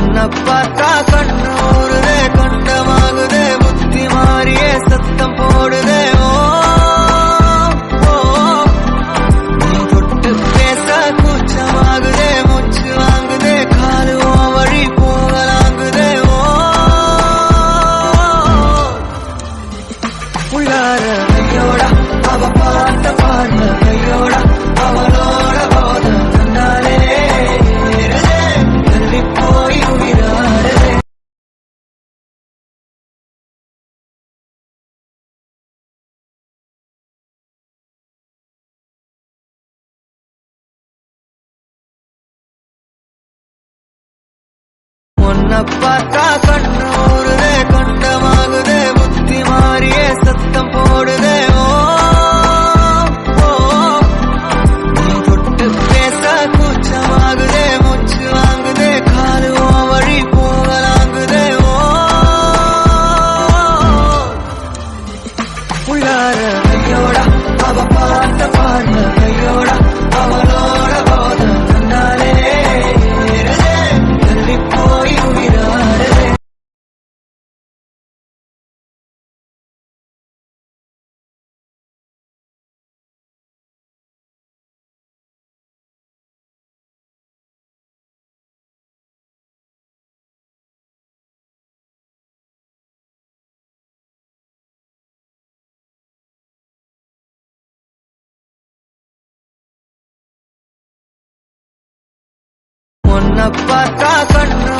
உன்னை பார்த்தா கண்ணூரே உன்னை பார்த்தா கண்ணு ஊருதே கொண்டமாகுதே. உன்னை பார்த்தா கண்ணு